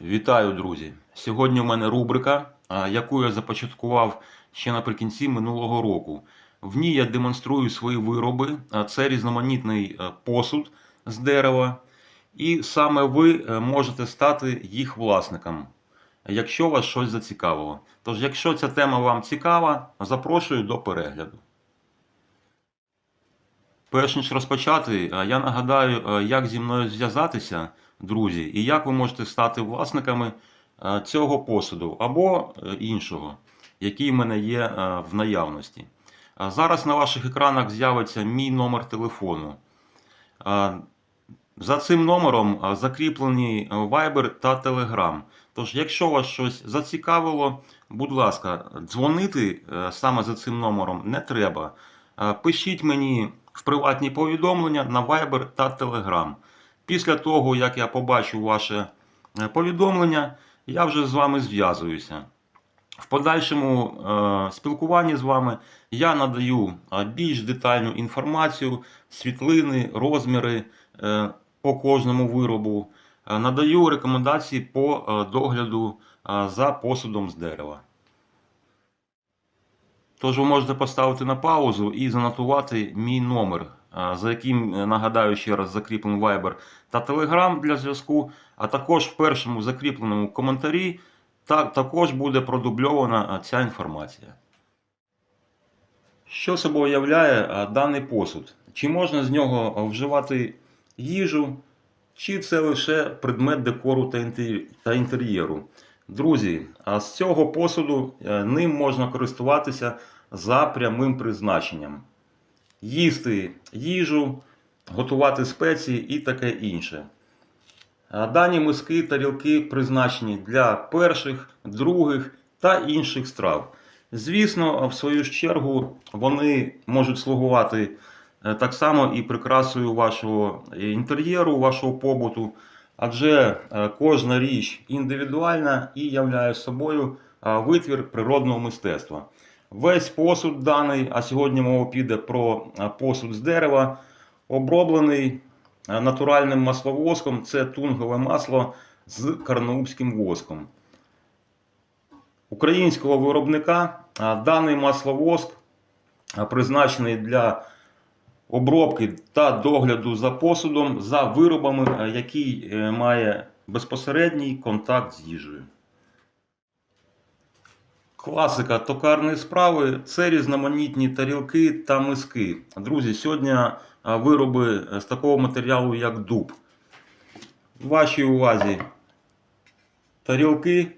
Вітаю, друзі! Сьогодні в мене рубрика, яку я започаткував ще наприкінці минулого року. В ній я демонструю свої вироби. Це різноманітний е, посуд з дерева. І саме ви е, можете стати їх власником, якщо вас щось зацікавило. Тож, якщо ця тема вам цікава, запрошую до перегляду. Перш ніж розпочати, е, я нагадаю, е, як зі мною зв'язатися, друзі, і як ви можете стати власниками е, цього посуду або іншого, який в мене є в наявності. Зараз на ваших екранах з'явиться мій номер телефону. За цим номером закріплені Viber та Telegram. Тож, якщо вас щось зацікавило, будь ласка, дзвонити саме за цим номером не треба. Пишіть мені в приватні повідомлення на Viber та Telegram. Після того, як я побачу ваше е, повідомлення, я вже з вами зв'язуюся. В подальшому е, спілкуванні з вами я надаю е, більш детальну інформацію, світлини, розміри е, по кожному виробу. Е, надаю рекомендації по догляду за посудом з дерева. Тож ви можете поставити на паузу і занотувати мій номер, за яким, е, нагадаю ще раз, закріплений Viber та Telegram для зв'язку, а також в першому закріпленому коментарі та, також буде продубльована ця інформація. Що собою являє даний посуд? Чи можна з нього вживати їжу, чи це лише предмет декору та інтер'єру? Друзі, з цього посуду е, ним можна користуватися за прямим призначенням. Їсти їжу, готувати спеції і таке інше. Дані миски тарілки призначені для перших, других та інших страв. Звісно, в свою чергу вони можуть слугувати е, так само і прикрасою вашого інтер'єру, вашого побуту, адже е, кожна річ індивідуальна і являє собою е, витвір природного мистецтва. Весь посуд даний, а сьогодні мова піде про е, посуд з дерева, оброблений натуральним масловоском. Це тунгове масло з карнаубським воском. Українського виробника даний масловоск призначений для обробки та догляду за посудом, за виробами, а, який е, має безпосередній контакт з їжею. Класика токарної справи це різноманітні тарілки та миски. Друзі, сьогодні вироби з такого матеріалу, як дуб. В вашій увазі тарілки.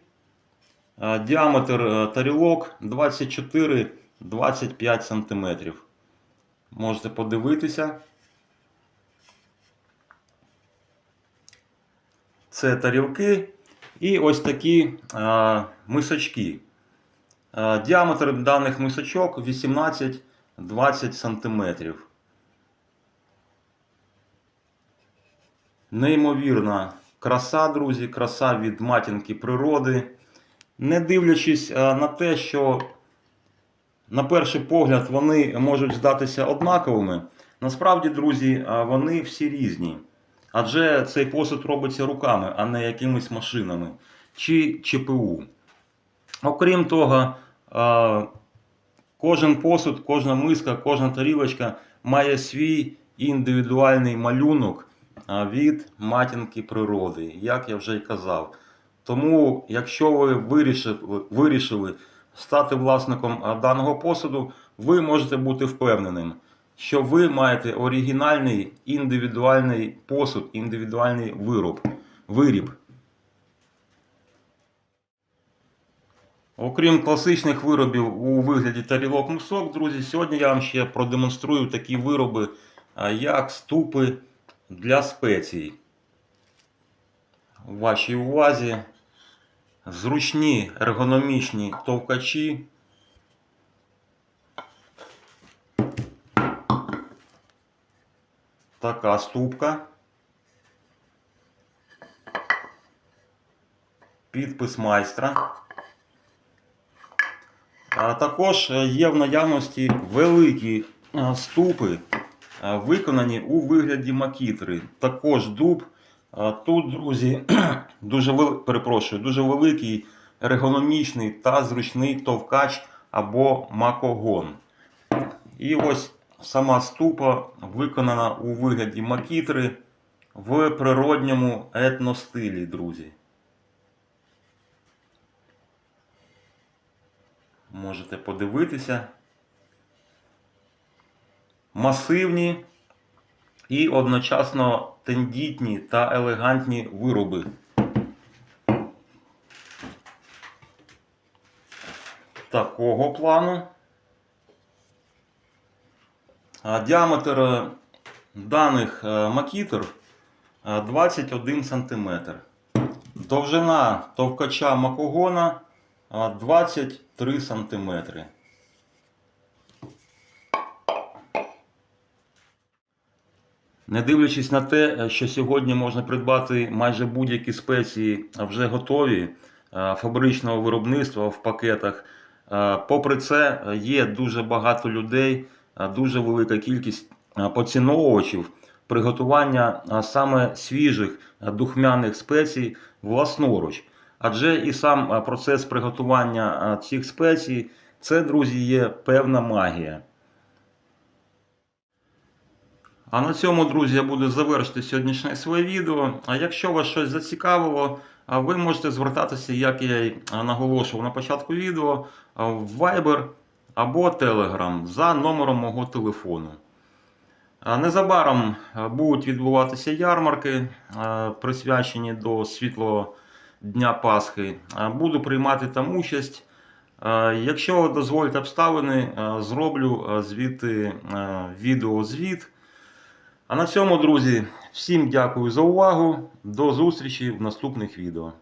Діаметр е, тарілок 24-25 см. Можете подивитися. Це тарілки і ось такі а, мисочки. А, Діаметр даних мисочок 18-20 см. Неймовірна краса, друзі, краса від матінки природи. Не дивлячись а, на те, що на перший погляд вони можуть здатися однаковими, насправді, друзі, вони всі різні. Адже цей посуд робиться руками, а не якимись машинами чи ЧПУ. Окрім того, кожен посуд, кожна миска, кожна тарілочка має свій індивідуальний малюнок від матінки природи, як я вже й казав. Тому, якщо ви вирішили, вирішили стати власником даного посуду, ви можете бути впевненим, що ви маєте оригінальний індивідуальний посуд, індивідуальний вироб, виріб. Окрім класичних виробів у вигляді тарілок мисок, друзі, сьогодні я вам ще продемонструю такі вироби, як ступи для спецій. У вашій увазі зручні ергономічні товкачі. Така ступка. Підпис майстра. А також є в наявності великі ступи, виконані у вигляді макітри. Також дуб Тут, друзі, дуже вел... перепрошую, дуже великий ергономічний та зручний товкач або макогон. І ось сама ступа виконана у вигляді макітри в природньому етностилі, друзі. Можете подивитися. Масивні і одночасно тендітні та елегантні вироби. Такого плану. Діаметр е, даних е, макітр е, 21 см. Довжина товкача макогона е, 23 см. Не дивлячись на те, що сьогодні можна придбати майже будь-які спеції вже готові е, фабричного виробництва в пакетах. е, Попри це, е, є дуже багато людей, е, дуже велика кількість е, поціновувачів приготування е, саме свіжих е, духмяних спецій власноруч. Адже і сам е, процес приготування е, цих спецій це, друзі, є певна магія. А на цьому, друзі, я буду завершити сьогоднішнє своє відео. А якщо вас щось зацікавило, ви можете звертатися, як я й наголошував на початку відео, в Viber або Telegram за номером мого телефону. Незабаром будуть відбуватися ярмарки, присвячені до світлого Дня Пасхи. Буду приймати там участь. Якщо дозволять обставини, зроблю звідти відеозвіт. А на цьому, друзі, всім дякую за увагу. До зустрічі в наступних відео.